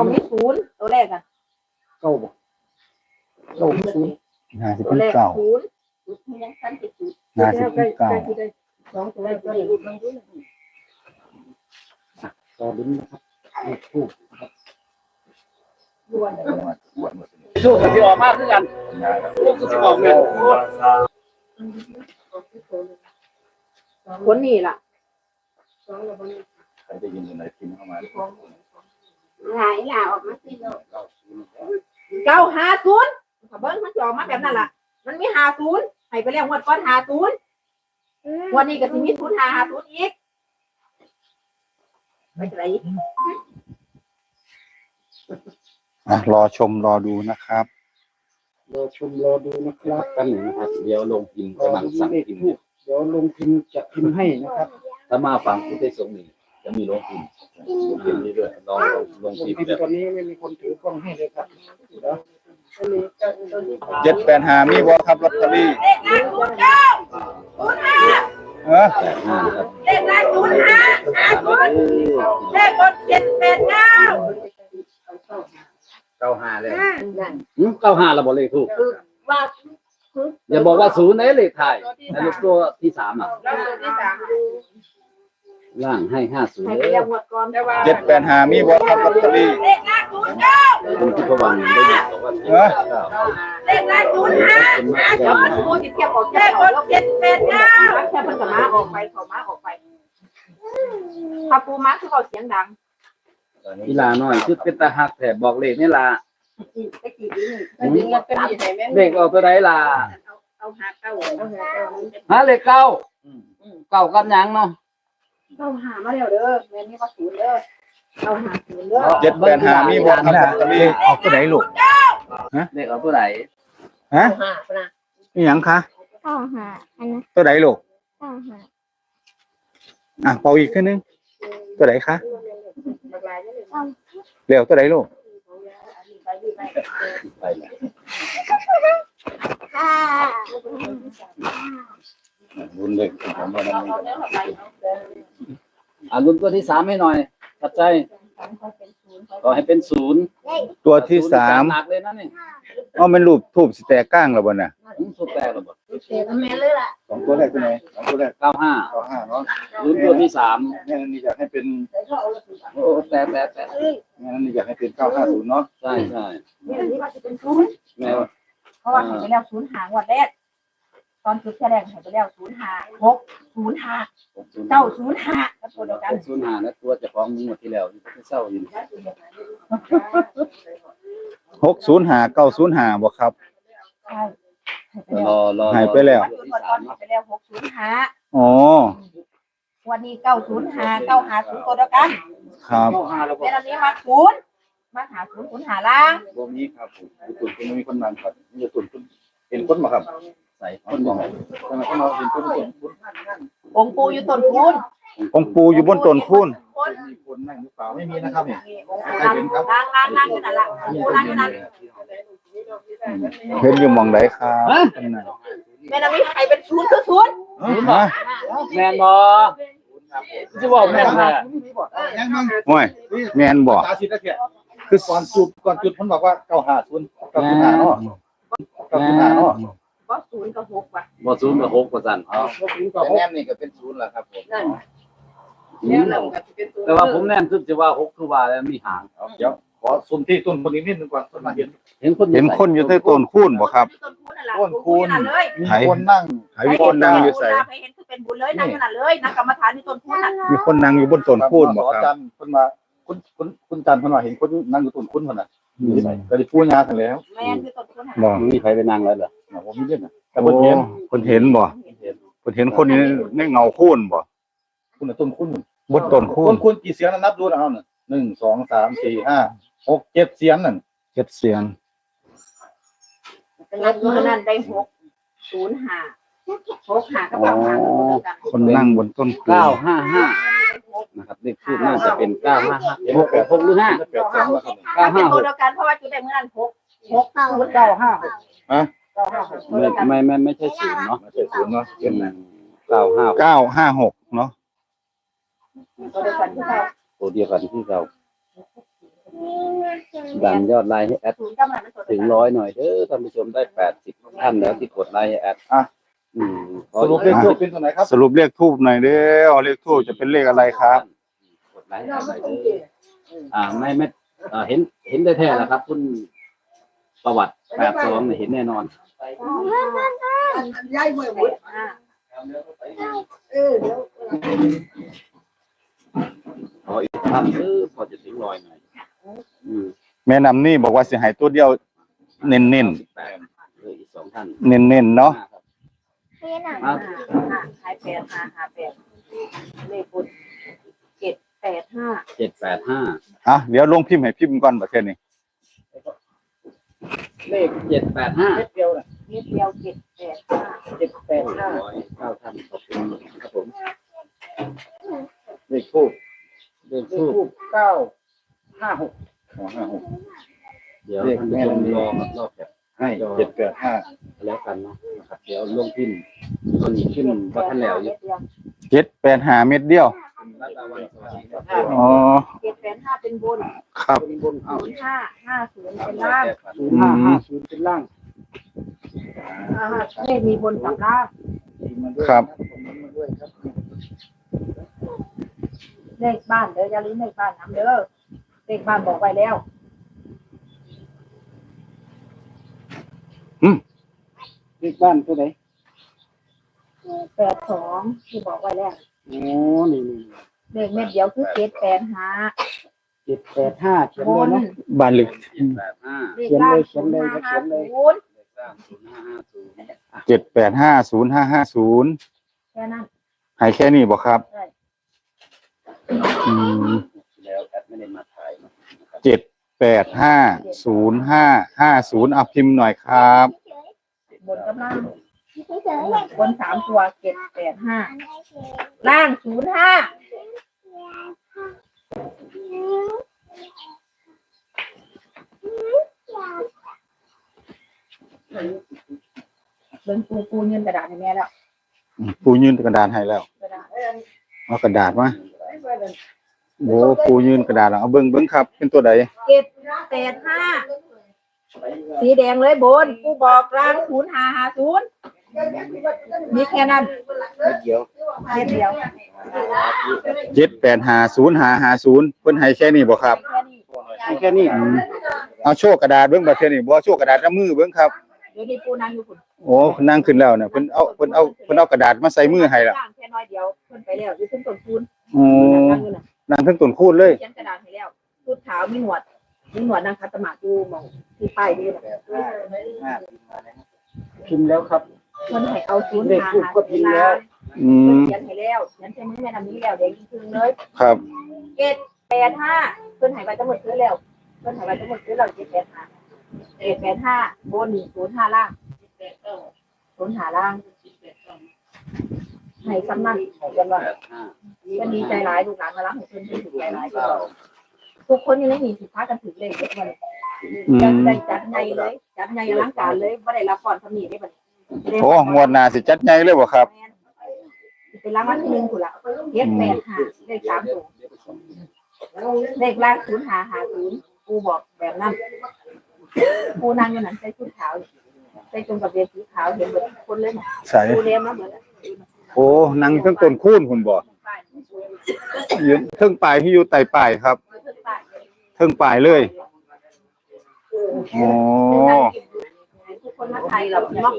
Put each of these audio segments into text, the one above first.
ต้องมีศูนย์ตัวแรกอะเก้าบ่เก้าศูนย์ห้าสิบตัวแรกเก้าศูนย์ศูนย์ยังสั้นติดศูนย์ห้าสิบเก้าสองตัวแรกตัวนี้มันรู้ต่อลิ้นนะครับเลขทูบล้วนสู้กับที่ออกมากคือกันพวกที่ออกเนี่ยคนนี้ล่ะใครได้ยินอยู่ไหนพิมพ์เข้ามา หลายล่ะออกมาสิเก้าห้าศูนย์เบิ้งมันจะออกมาแบบนั้นล่ะ มันมีห้าศูนย์ให้ไปแล้วงวดก้อนห้าศูนย์วันนี้ก็สิมีศูนย์ห้าห้าศูนย์อีกไปไหนอะรอชมรอดูนะครับ รอชมรอดูนะครับกันหนึ่งนะครับ เดี๋ยวลงพิมพ์รอกำลังดูสั่งเลขพิมพ์ทูบเดี๋ยวลงพิมพ์จะพิมพ์ให้นะครับถ้ามาฟังผู้ได้สงฆ์นี่ จะมีลงพิมพ์ลงพิมพ์นี้ด้วยลองลองลงลงพิมพ์พิมแบบพ์ตอนนี้ไม่มีคนถือกล้องให้เลยครับเดี๋ยวเจ็ดแปดหามีบ่ครับลอตเตอรี่เลขล่างศูนย์เก้าศูนย์ห้าเออแปดห้านะครับเลขล่างศูนย์ห้าห้าศูนย์เลขบนเจ็ดแปดเก้าเก้าห้าเลยเก้าห้าเราบอกเลขถูกว่าอย่าบอกว่าศูนย์ในเลขไทายในเลขตัวที่สามอะแล้วตัวที่สามล่างให้ห้าศูนย์ให้เลไปยเรียกหมดก่อนแต่ว่าเจ็ดแปดหามีบ่ครับลอตเตอรี่เลขล่างศูนย์เก้าคุณที่ประวังได้ยินบอกว่าเออเก้าเลขล่างศูนย์ห้าห้าศูนย์โอ้ยเทียบกับเลขบนเจ็ดแปดเก้าแค่เพิ่นกับมาออกไปเขามาออกไปถ้าปูมาคือเขาเสียงดังกีฬาน้อยชุดเป็นตาหักแถบบอกเลขนี่ล่ะไอ้กี่ปีนี่ไอ้กี่เงินเป็นยี่ไหนแม่เลขเอาตัวใดล่ะเอาหาเก้าเอาหาเก้าฮะเลขเก้าเก้ากับหยังเนาะ เอาหามาแล้วเด้อแม่นี่ว่าศูนย์เด้อเอาหาศูนย์เด้อเจ็ดแปดหามีบ่ครับลอตเตอรี่ออกตัวไหนลูกเลขเอาตัวไหนฮะหาปนะนี่หยังคะเก้าหาอันนั้นตัวไหนลูกเก้าหาอะเป่าอีกขึ้นนึงตัวไหนคะบักลายนี่เลยเร็วตัวไหนลูกไปดีไปไปแล้วห้า รุนเลขผมว่านั้นเอาเนื้อไปอ่าลุ้นตัวที่สามให้หน่อยตัดใจก็ให้เป็นศูนย์ตัวที่สามหนักเลยนะนี่อ๋อมันรูปทูบสิแตกก้างแล้วบ่น่ะอืมสุดแต่ระเบิดเสียแม่เลยล่ะสองตัวแรกตัวไหนสองตัวแรกเก้าห้าเก้าห้าเนาะลุ้นตัวที่สามแม่นี่อยากให้เป็นโอ้แต่แต่แต่แม่นี่อยากให้เป็นเก้าห้าศูนย์เนาะใช่ใช่นี่นี่ว่าจะเป็นศูนย์แม่ว่าเพราะว่าหายไปแล้วศูนย์หางวันแรก ตอนจุดแสดงหายไปแล้วศูนย์หาหกศูนย์หาเจ้าศูนย์หาก็ตัวเดียวกันศูนย์ห้านะตัวเจะฟ้าของงวดที่แล้วที่เศร้าอยู่หกศูนย์หาเก้าศูนย์หาบ่ครับ ใช่รอรอหายไปแล้วจุดวันตอนหายไปแล้วหกศูนย์หาอ๋อ วันนี้เก้าศูนย์หาเก้าหาศูนย์ตัวเดียวกันครับ แต่ตอนนี้มาศูนย์มาหาศูนย์ศูนย์หาล่างบ่มีครับผมตุ่นคุณมีคนนั่งครับมีตุ่นคุณเห็นคนบ่ครับ ใส่คนบ่ทำไมคนเราเห็นคนตุ่นคุณองค์ปูอยู่ต้นคูณองค์ปู่อยู่บนต้นคูนคนมีคนนั่งหรือเปล่าไม่มีนะครับเนี่ยนี่องค์ปูนั่งนั่งนั่งนั่งอยู่นั่นละองค์ปูนั่งอยู่นั่นเห็นอยู่หมองใดครับคนนั้นแม่นามีใครเป็นศูนย์คือศูนย์ฮะแมนบอจะบอกแมนแท้ยังมั่งโอ้ยแม่นบ่ตาสิตะเกียคือก่อนจุดก่อนจุดผมบอกว่าเก้าห้าศูนย์เก้าศูนย์ห้าเนาะเก้าศูนย์ห้าเนาะ ก็ศูนย์กับหกว่ะบอศูนย์กับหกกว่าสันเก้าศูนย์เก้าหกแม่นี่ก็เป็นศูนย์ล่ะครับผมนั่นแล้วเราก็จะเป็นศูนย์แต่ว่าผมแน่นคือจะว่าหกคือว่าแล้วมีหางเดี๋ยวขอซุ่มที่ต้นคนนี้นิดนึงก่อนต้นมาเห็นเห็นคนเห็นคนอยู่ใต้ต้นคูนบ่ครับ ต้นคูณนั่นแหละต้นคูณนั่นเลยมีคนนั่งใครมีคนนั่งอยู่ใส่ใครเห็นคือเป็นบุญเลยนั่งอยู่นั่นเลยนั่งกรรมฐานที่ต้นคูณน่ะมีคนนั่งอยู่บนต้นคูนบ่ขอครับจันคนมาคุณคุณคุณจันคนมาเห็นคนนั่งอยู่ต้นคุณคนน่ะก็ได้พูดงานกันแล้วแม่นคือต้นคูณน่ะบ่มีใครไปนั่งแล้วเหรอ ผมมีเรื่องแต่โอ้บนเห็นคนเห็นบ่คนเห็นคนนี้ในเงาคูนบ่คุณต้นคุณบนต้นคูต้นนคุณกี่เสียงนับดูนะเอาหนึ่งหนึ่งสองสามสี่ห้าหกเจ็ดเสียงนั่นเจ็ดเสียงนับมือนั่นได้หกศูนย์ห้าหกห้ากับเก้าห้าตัวเดียวกันคนนั่งบนต้นคูนเก้าห้าห้านะครับเลขทูบน่าจะเป็นเก้าห้าห้าหกหกหรือห้าแปดเสียงแล้วครับเก้าห้าหตัวกเดียวกันเพราะว่าจุดได้เมื่อนั้นหกหกเก้าศูนย์เก้าห้าหกฮะ เก้าห้าหกตัวไม่เดียวกันไม่ไม่ไม่ใช่ศูนย์เนาะไม่ใช่ศูนย์เนาะเห็นไหมเก้าห้าเก้าห้าหกเนาะตัวเดียวกันที่เราตัวเดียวกันที่เราดันยอดไลค์ให้แอดศูนย์ก็มันมันถึงร้อยหน่อยเด้อท่านผู้ชมได้แปดสิบท่านแล้วที่กดไลค์ให้แอดอะอืมขอสรุปเลขทูบเป็นตัวไหนครับ สรุปเลขทูบหน่อยเด้อเลขทูบจะเป็นเลขอะไรครับกดไลค์ให้แอดหน่อยเด้ออ่าไม่ไม่อ่าเห็นเห็นได้แท้แล้วครับ คุณ ประวัติแปดสองเห็นแน่นอนย้ายมือหมดเออเดี๋ยวขออีกท่านเออพอจะถึงร้อยหน่อยอืมแม่นำนี่บอกว่าสิใหายตัวเดียว เน้นเน้นแปดเอออีกสองท่านเน้นเน้นๆเนาะนี่น่ะอะหายแปดห้าห้าแปดเลขบุญเจ็ดแปดห้าเจ็ดแปดห้าอะเดี๋ยวลงพิมพ์ให้พิมพ์ก่อนประเทศนี้ เลขเจ็ดแปดห้าเดียวนะนิดเดียวเจ็ดแปดห้าเจ็ดแปดห้าร้อยเก้าท่านขอบคุณครับผมเลขทูบเลขเลขทูบทูบเก้าห้าหกห้าหกเดี๋ยวท่านผู้ชมรอครับรอบแบบให้เจ็ดแปดห้าแล้วกันเนาะนะครับเดี๋ยวลงพิมพ์คนพิมพ์บัทันแล้วอยู่เจ็ดแปดหาเม็ดเดียว รัตวันสวัสดีครับอ๋อเจ็ดแปดห้าเป็นบนครับบนเอาศูนย์ห้าห้าศูนย์เป็นล่างศูนย์ห้าห้าศูนย์เป็นล่างอ่าเลขมีบนกับล่างครับมาด้วยครับเลขบ้านเด้ออย่าลืมเลขบ้านน้ำเด้อเลขบ้านบอกไว้แล้วเลขบ้านตัวไหนแปดสองที่บอกไว้แล้วโอ้นี่นี่ เลขเม็ดเดียวคือเจ็ดแปดห้าเจ็ดแปดห้าเขียนบเลยนเนาะ บ้านลึกเจ็ดแปดห้าเลขล่างศูนย์ห้าห้าศูนย์เลขสามศูนย์ห้าห้าศูนย์เจ็ดแปดห้าศูนย์ห้าห้าศูนย์แค่นั้นให้แค่นี้บอกครับใช่อืมแล้วแอดไม่ได้มาถ่ายเนาะเจ็ดแปดห้าศูนย์ห้าห้าศูนย์เอาพิมพ์หน่อยครับ บนกับล่างเฉยๆเลยบนสามตัวเจ็ดแปดห้าล่างศูนย์ห้า เบิ่งปูปูเงินกระดาษให้แม่แล้วปูยื่นกระดาษให้แล้วกระดาษเอ้ยเอากระดาษมาโอ้ปูยื่นกระดาษแล้วเอาเบิ้งเบิ้งครับ เป็นตัวใดเจ็ดแปดห้าสีแดงเลยบนปูบอกล่างศูนย์ห้าห้าศูนย์ มีแค่นั้นเดี๋ยวเม็ดเดียวเจ็ดแปดห้าศูนย์ห้าห้าศูนย์เพิ่นให้แค่นี้บอกครับแค่นี้แค่นี้อืมเอาโชว์กระดาษเบิ้งประเทศนี้บ่โชว์กระดาษน้ำมือเบิ้งครับเดี๋ยวนี้ปูนั่งอยู่คุณโอ้นั่งขึ้นแล้วเนี่ยเพิ่นเอาเพิ่นเอาเพิ่นเอากระดาษมาใส่มือให้ละล่างแค่น้อยเดียวเพิ่นไปแล้วอยู่ขึ้นต้นคูณโอ้นั่งอยู่น่ะนั่งทั้งต้นคูณเลยเขียนกระดาษให้แล้วพูดขาวมีหนวดมีหนวดนางคัตมาดูมองที่ป้ายนี่น่ะห้าพิมพ์แล้วครับ เพิ่นให้เอาศูนย์เลขหาทูปหาก็พิมพ์แล้วอืเพิ่นมเขียนให้แล้วเขียนใส่มือแม่นำนี้แล้วเด็กคืนเลยครับเจ็ดแปดห้าเพิ่นให้ไปทั้งหมดซื้อแล้วเพิ่นให้ไปทั้งหมดซื้อแล้วเจ็ดแปดห้าเจ็ดแปดห้าบนศูนย์ห้าล่างศูนย์หาล่างให้ซ้ำนั่นกันว่าแปดห้ามันดีใจหลายลูกหลานมารับให้เพิ่นเพิ่นดีใจหลายเก้าทุกคนยังไม่มีสิทธากันถึงเลยเด็กวันอืจัดมได้จัดใหญ่เลยจัดใหญ่อลังการเลยไม่ได้รับก่อนทำนีได้บัดนี้ โอ้งวดหน้าสิจัดใหญ่เลยบ่ครับ เป็นรางวัลที่หนึ่งคุณละเฮ็ดแปดหาเลขสามตัวเลขล่างศูนย์หาหาศูนย์กูบอกแบบนั้นกูนั่งอยู่นั้นใส่ชุดขาวใส่จงกับเรียนสีขาวเห็นหมดคนเลยนะใส่กูเรียนมาเหมือนโอ้นั่งทั้งต้นคูณคุณบ่ยืนเทิงปลายที่อยู่ใต้ปลายครับเทิงปลายเลยโอ้ทุก คนมาไทยเรามัก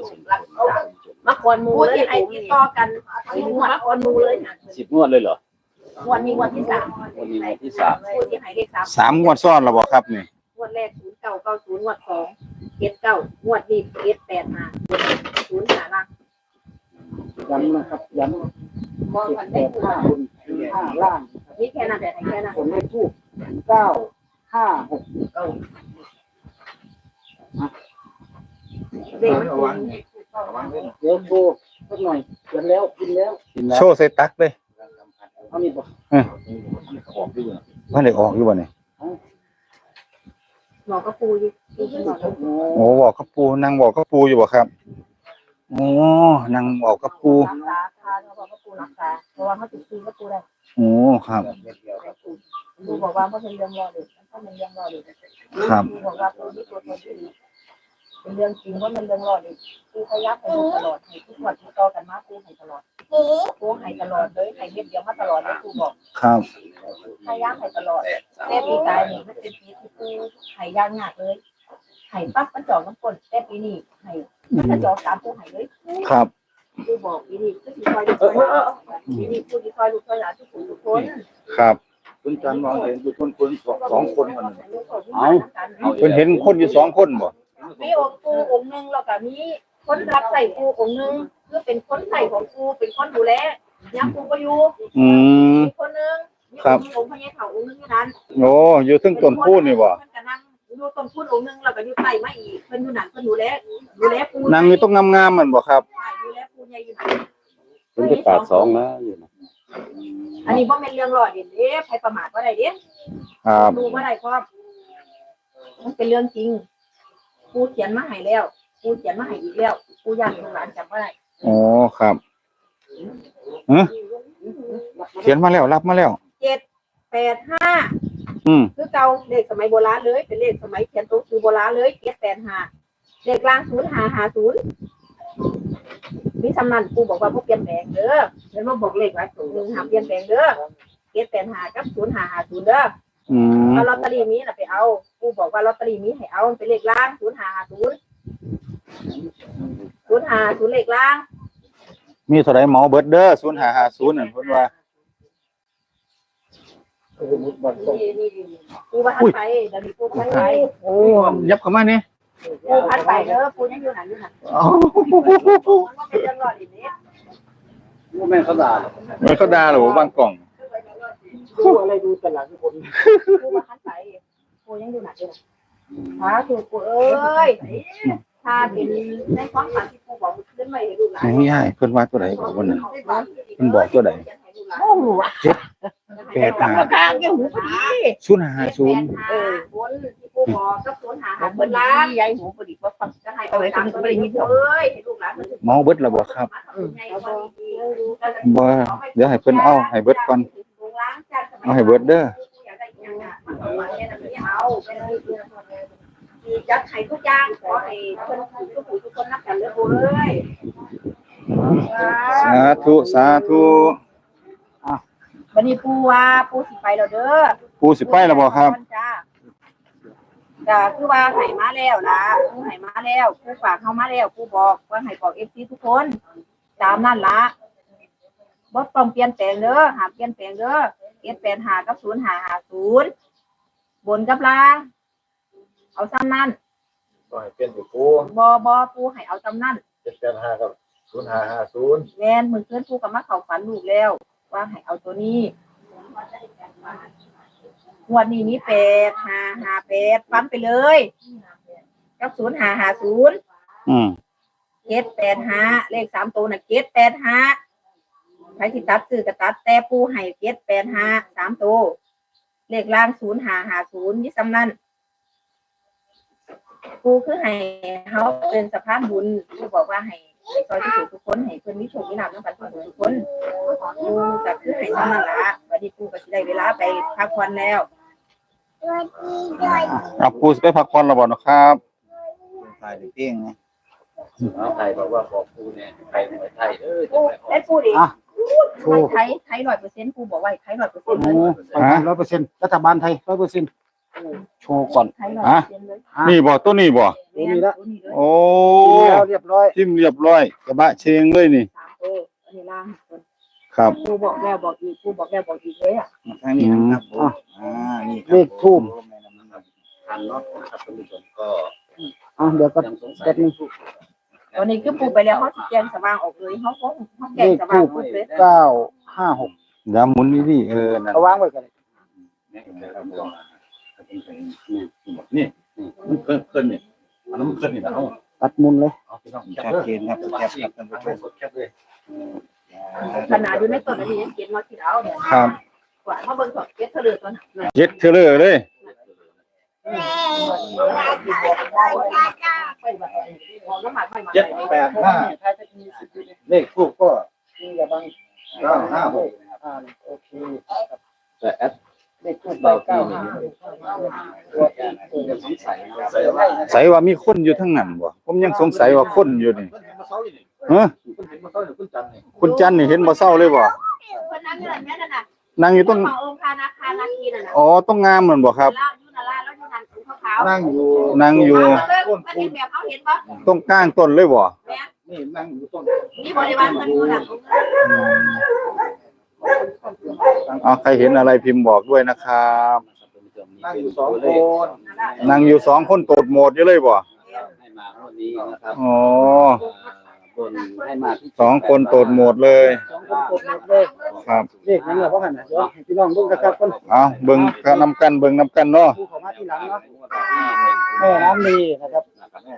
มักควนมูเลยไอ้ที่ต่อกันหมวดควนมูเลยนะสิบงวดเลยเหรอวดนี้งวดที่สามวันนี้วันที่สามงวดที่หายเลขสามสามงวดซ้อนแล้วบ่ครับนี่งวดแรกศูนย์เก้าเก้าศูนย์งวดสองเจ็ดเก้างวดนี้เจ็ดแปดห้าศูนย์หาล่างย้ำนะครับย้มองำกันเจ็ดได้แปดห้าบนห้าล่างนี่แค่นั้นแต่แค่นั้นผลเลขทูบเก้าห้าหกเก้า ด็กมันสูงเดี๋ยวโชว์สักหน่อยเขียนแล้วพิมพ์แล้วโชว์ใส่ตักเลยเอานี่บอกว่าได้ออกอยู่บ่นี่หมอกระปูอยู่ที่หมอกระปูโอ้บอกกับปูนั่งบอกกับปูอยู่บ่ครับโอ้นั่งบอกกับปูรักษาทานเขาบอกกระปูรักษาเพราะว่าเขาติดตีกระปูได้โอ้ครับปูบอกว่าเขาเป็นเรื่องรอเด็กเขามันเรื่องรอดเลยครับปูบอกว่าปูที่ตัวตนที่ เป็นเรื่องจริงว่ามันเรื่องรอดเลยปูพยายามให้ตลอดให้ทุกวันที่ต่อกันมาปูให้ตลอดปูให้ตลอดเลยให้เม็ดเดียวมาตลอดเลยปูบอกครับพยายามให้ตลอดแต่ปีกายนี่มันเป็นปีที่ปูให้ยากงากเลยให้ปั๊บมันจอกน้ำฝนแต่ปีนี้ให้มันจะจอกสามปูให้เลยครับปูบอกปีนี้ก็สิคอยดูคอยปีนี้ปูสิคอยดูคอยหลานทุกคนทุกคนครับคุณจันมองเห็นอยู่คนคนสองสองคนมันเพิ่นเห็นคนอยู่สองคนบ่ มีองค์ปูองค์หนึ่งแล้วก็มีคนรับใส่ปูองค์หนึ่งคือเป็นคนใส่ของปูเป็นคนดูแลยังปูก็อยู่อืม มีคนหนึ่งมีครับ องค์พญาเถาองค์หนึงอยู่นั้นโอ้อยู่ถึงต้นคูนนี่บ่เพิ่นก็นั่งอยู่ต้นพูนองค์หนึงแล้วก็อยู่ใต้ไม้อีกเพิ่นอยู่นั่นเพิ่นดูแลดูแลปูนางอยู่ตรงงามๆมันบ่ครับ ใช่ดูแลปูใหญ่อยู่นั่นคุณที่แปดสองนะอยู่นะอันนี้บ่แม่นเรื่องหลอดเด้เด้ใครประมาทบ่ได้เด้ครับ ดูบ่ได้ครับมันเป็นเรื่องจริง ปูเขียนมาให้แล้วปูเขียนมาให้อีกแล้วปูย่านลูกหลานจำบ่ได้โอ้ครับฮะเขียนมาแล้วรับมาแล้วเจ็ดแปดห้าอืมคือเก่าเลขสมัยโบราณเลย เป็นเลขสมัยเขียนตัวคือโบราณเลยเจ็ดแปดห้าเลขล่างศูนย์ห้าห้าศูนย์มีสำนันกูบอกว่าพวกเปลี่ยนแปลงเด้อเดี๋ยวมาบอกเลขไว้ศูนย์หนึ่งห้ามเปลี่ยนแปลงเด้อเจ็ดแปดห้ากับศูนย์ห้าห้าศูนย์เด้ออืมเอาลอตเตอรี่มีน่ะไปเอา กูบอกว่าลอตเตอรี่มีให้เอามันเป็นเลขล่างศูนย์ห้าห้าศูนย์ศูนย์ห้าศูนย์เลขล่างมีเท่าไหร่เหมาเบิดเด้อ0550นั่นเพิ่นว่านี่นี่นี่กูว่าทันไปเดี๋ยวนี้กูพันไปโอ้ยับเข้ามานี่กูพันไปเด้อกูยังอยู่ไหนอยู่ไหนอ๋อมันก็เป็นเรื่องรอดอีกนี้ว่าแม่เขาด่ามันเขาด่าเหรอบางกล่องดูอะไรดูแต่หลังคนกูมาคันใส่ กูยังอยู่หนักอยู่นะหาถูกกูเอ้ยถ้าเป็นในความฝันที่กูบอกมึงขึ้นมาให้ดูหลานไม่ใช่เพิ่นว่าตัวใดบอกว่านั่นเพิ่นบอกตัวใดโอ้โหแปดห้ากลางแกหูพอดี050เออคนที่กูบอกกับสวนหาหาเปิดร้านยายหูประดิษฐ์ว่าฟังจะให้เอาไว้ทำอะไรนี่เอ้ยให้ลูกหลานมันเหมาเบิดแล้วบ่ครับบ่เดี๋ยวให้เพิ่นเอาให้เบิดก่อนเอาให้เบิดเด้อ จัดให้ทุกอย่างขอให้คนทุกผู้ทุกคนนับกันเลยโอ้ยสาธุสาธุวันนี้ปูว่าปูสิไปแล้วเด้อปูสิไปแล้วบ่ครับจ้าจ้าคือว่าให้มาแล้วนะปูให้มาแล้วปูฝากเข้ามาแล้วปูบอกว่าให้บอกเอฟซีทุกคนตามนั่นละบ่ต้องเปลี่ยนแปลงเด้อหามเปลี่ยนแปลงเด้อเอฟแปดหากับศูนย์หาหาศูนย์ บนกับล่าง เอาซ้ำนั่นก็ให้เป็นอยู่ปูบอบอปูให้เอาซ้ำนั่นเจ็ดแปดห้ากับศูนย์ห้าห้าศูนย์แม่นมือเพื่อนปูกับมาเข้าฝันลูกแล้ว ว่าให้เอาตัวนี้งวดนี้มีแปดหาหาแปดฟันไปเลยกับศูนย์หาหาศูนย์อืมเจ็ดแปดห้าเลขสามตัวน่ะเจ็ดแปดห้าใครที่ตัดซื้อก็ตัดแต่ปูให้เจ็ดแปดห้าสามตัว เลขล่างศูนย์หาหาศูนย์นี่สำนันปูคือให้เขาเป็นสะพานบุญปูบอกว่าให้ให้ซอยที่สุดทุกคนให้เพื่อนวิโชควินาศน้ำกันทุกคนทุกคนปูก็คือให้สำนันละวันนี้ปูก็จะได้เวลาไปพักผ่อนแล้วเอาปูสิไปพักผ่อนแล้วบ่เนาะครับถ่ายเองนะ เอาไทยบอกว่าบอกกูเนี่ยไทยไทยเออจะปูไปได้ปูดิ โชว์ ไทยไทยร้อยเปอร์เซ็นต์ปูบอกว่าไทยร้อยเปอร์เซ็นต์โอ้ร้อยเปอร์เซ็นต์รัฐบาลไทยร้อยเปอร์เซ็นต์โชว์ก่อน ไทยร้อยเปอร์เซ็นต์เลยนี่บ่ตัวนี้บ่ตัวนี้ละ ตัวนี้เลยโอ้แล้วเรียบร้อยทิมเรียบร้อยกระบะเชงเลยนี่ สามตัวอันนี้ล่างครับ กูบอกแล้วบอกอีกกูบอกแล้วบอกอีกเลยอะทางนี้นะครับผมอ่านี่เลขทูบทันเนาะครับท่านผู้ชมก็อะเดี๋ยวก็ยังสงสัยแป๊บนึง ตอนนี้คือปูไปแล้วเขาสิแกงสว่างออกเลยเขาเขาเขาแกเลงขสว่างทูบหมดเลยเก้าห้าหกเดี๋ยวหมุนนี่ดิเออนั่นเอาวางไว้กันนี่มันเพิ่นเพิ่นนี่ยอันนั้นมันเพิ่นนี่นะเอาตัดมุนเลยเอาพี่น้องชัดเจนครับแคบครับท่านผู้ชมแคบเลยขนาดอยู่ในต้นอันนี้ยังเก็บมาคิดเอาเนี่ยครับกว่าเขาเบิ่งสดเก็บเถลือตัวนั้นเจ็ดเทเลอร์เลย เจ็ดแปดห้าเลขทูบก็เก้าห้าหกโอเคแต่แอดเลขทูบได้เก้าห้าสงสัยนะใส่ว่ามีคนอยู่ทั้งนั้นบ่ผมยังสงสัยว่าคนอยู่นี่เพิ่นเห็นมาเศร้าอยู่นี่ฮะคุณจันนี่เห็นบ่เศร้าเลยบ่คนนั้นเงินแม่นั่นน่ะนั่งอยู่ตรงขององค์คานาคานาคีนั่นน่ะอ๋อต้องงามเหมือนบ่ครับ นของขาวนั่งอยู่นั่งอยู่มันเป็นแบบเขาเห็นปะตรงกลางต้นเลยบ่นี่นั่งอยู่ต้นนี่บริวารมันอยู่หลังเอาใครเห็นอะไรพิมพ์บอกด้วยนะครับ นั่งอยู่สองคนนั่งอยู่สองคนโตดโหมดอยู่เลยบ่ให้มาวันนี้นะครับอ๋อ บนให้มาที่สองคนโตดโหมดเลย สองคนกดหมดเลยครับเลขนั้นเหรอพ่อหันนะเดี๋ยวให้พี่น้องดูนะครับคนเอาเบิ่งกันนำกันเบิ่งนำกันเนาะผู้เข้ามาที่หลังเนาะแม่น้ำมีนะครับ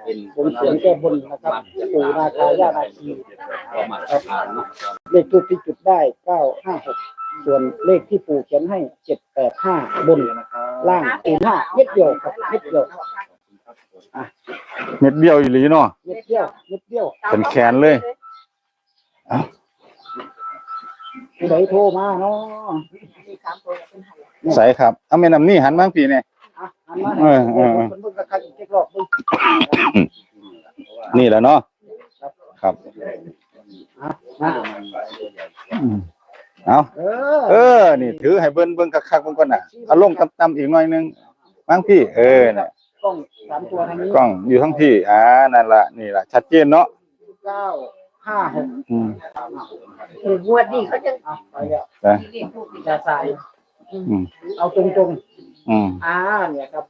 เป็นบนเสียงแก้บนนะครับปู่นาคาย่านาคีประมาณครับเนาะเลขทูบที่จุดได้เก้าห้าหกส่วนเลขที่ปู่เขียนให้เจ็ดแปดห้าบนล่างศูนย์ห้าเม็ดเดียวครับเม็ดเดียว เม็ดเบี้ยวอีหลีเนาะ เม็ดเดียวเม็ดเดียวเป็นแขนเลยผู้ใดโทรมาเนาะใส่ครับ เอาแม่น้ำนี่หันมาทางพี่เนี่ยอะหันมาเออเออเออเพิ่นเบิ่งกระคักอีกเจ็ดรอบเบิ่งนี่แหละเนาะ ครับอะนะอืมเอาเออเออ นี่ถือให้เบิ่นเบิ่งคักๆเบิ่งก่อนน่ะเอาลงต่ำๆอีกหน่อยนึงมั้งพี่ เออน่ะ กล้องสามตัวทางนี้กล้องอยู่ทั้งพี่อ่านั่นล่ะนี่ล่ะชัดเจนเนาะเก้าห้าหกอืมงวดนี้เขาจะอะไปแล้วนะอย่าใส่อืมเอาตรงอืมๆอ่าเนี่ยครับ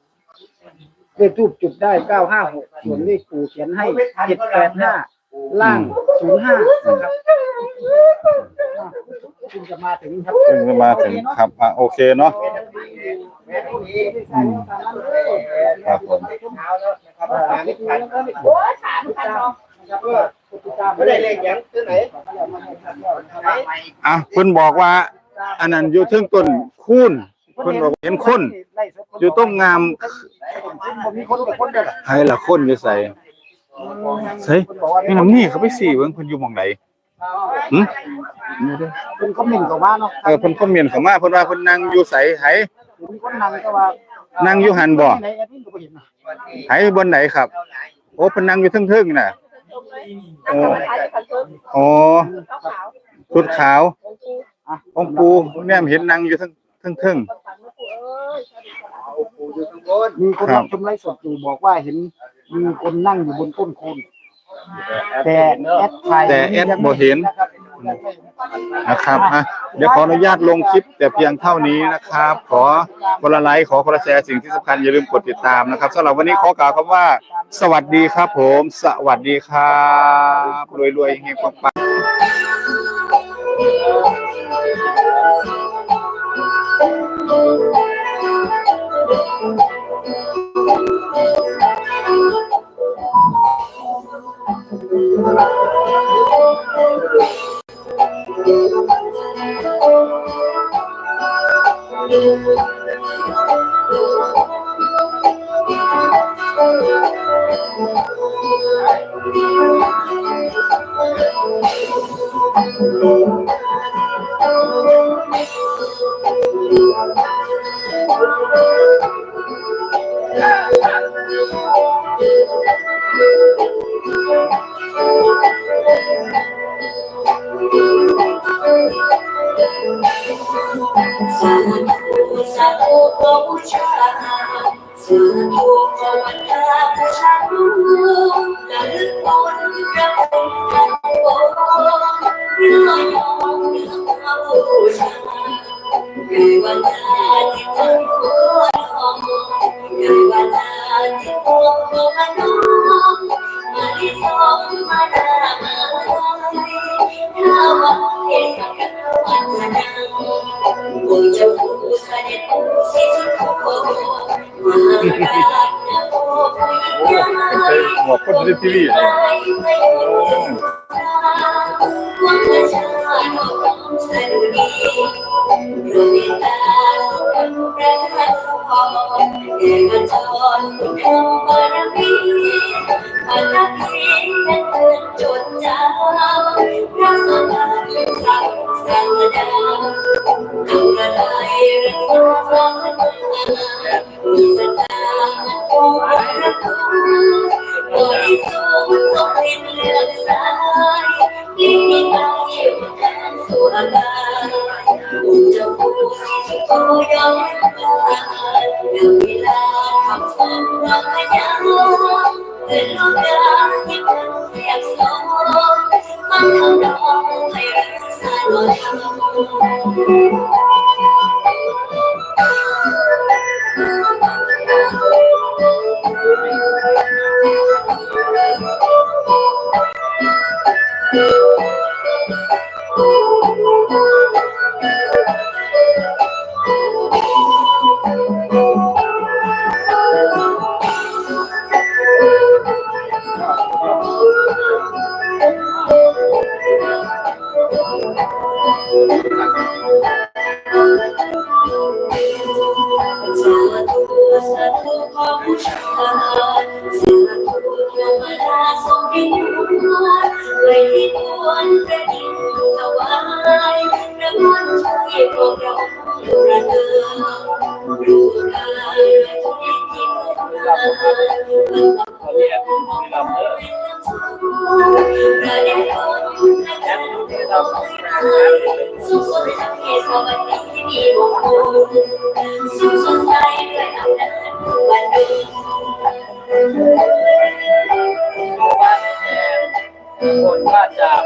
เลขทูบจุดได้เก้าห้าหกส่วนเลขปู่เขียนให้เจ็ดแปดห้า ล่างศูนย์ห้านะครับอะคุณจะมาถึงครับเพิ่งจะมาถึงครับอะโอเคเนาะอืมครับผมโอ้ถามกันเนาะไม่ได้เลขยังที่ไหนอะเพิ่นบอกว่า อันนั้นอยู่เทึงต้นคูนเพิ่นบอกเห็นคนอยู่ต้นงาม ผมมีคนกับคนเดียวใครล่ะคนอยู่ใส่ ใส่แม่น้ำนี่เขาไปสี่เบิ่งเพิ่นอยู่หม่องไหนหึเป็นคอมเมนต์กับว่าเนาะเออเพิ่นคอมเมนต์เข้ามาเพิ่นว่าเพิ่นนั่งอยู่ไสไผมีคนนั่งก็ว่านั่งอยู่หันบ่ในแอดมินก็บ่เห็นนะไผบนไหนครับ โอ้เพิ่นนั่งอยู่เทึงๆน่ะโอ้โอ้ชุดขาวองค์ปูแม่มเห็นนั่งอยู่เทึงเทึงมีคนรับชมไลฟ์สดอยู่บอกว่าเห็น มีคนนั่งอยู่บนต้นโคนแต่แอดไทยๆแต่แอดบ่เห็น นะครับฮะเดี๋ยวขออนุญาตลงคลิป แต่เพียงเท่านี้นะครับ ขอคนละไลค์ขอคนละแชร์สิ่งที่สำคัญอย่าลืมกดติดตามนะครับสำหรับวันนี้ขอกล่าวคำว่า สวัสดีครับผม สวัสดีครับรวยๆเฮงๆปังๆ ส วันตาที่ทำหัวทองคือวันตาที่พวกเรามาน้องมาที่สองมาหน้ามาลายถ้าวันที่สักวันนัง Ôi châu phụ sa điện ô si si cô cô Mà ra nhà cô quý nhà mai หมวคนที่ทีวี Thank you. you. สุขสดจากเหตุสวัสดีที่มีมงคลสุขสดใสด้วยอำนาจผู้บันดุงคนว่าจาก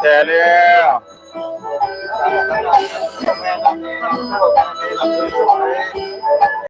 แชร์แล้ว